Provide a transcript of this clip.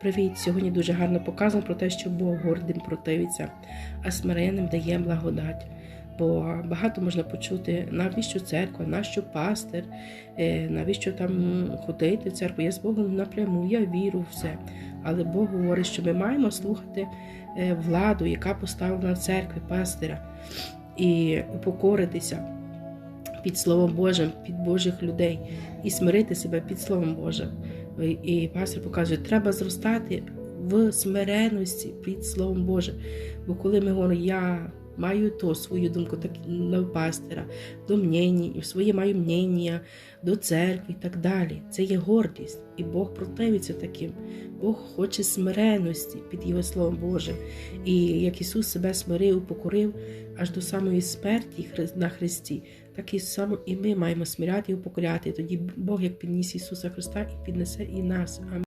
Привіт! Сьогодні дуже гарно показано про те, що Бог гордим противиться, а смиренним дає благодать. Бо багато можна почути, навіщо церква, нащо пастир, е, навіщо там ходити в церкву. Я з Богом напряму, я вірю в все. Але Бог говорить, що ми маємо слухати е, владу, яка поставлена в церкві, пастира, і покоритися під Словом Божим, під Божих людей, і смирити себе під Словом Божим. І пастор показує, треба зростати в смиреності під Словом Божим. Бо коли ми говоримо, я маю то свою думку, так на пастора, до мнення, своє маю мнення, до церкви і так далі. Це є гордість, і Бог противиться таким. Бог хоче смиреності під Його Словом Божим. І як Ісус себе смирив, покорив аж до самої смерті на Христі, так і само і ми маємо смиряти і упокоряти. Тоді Бог як підніс Ісуса Христа і піднесе і нас. Амінь.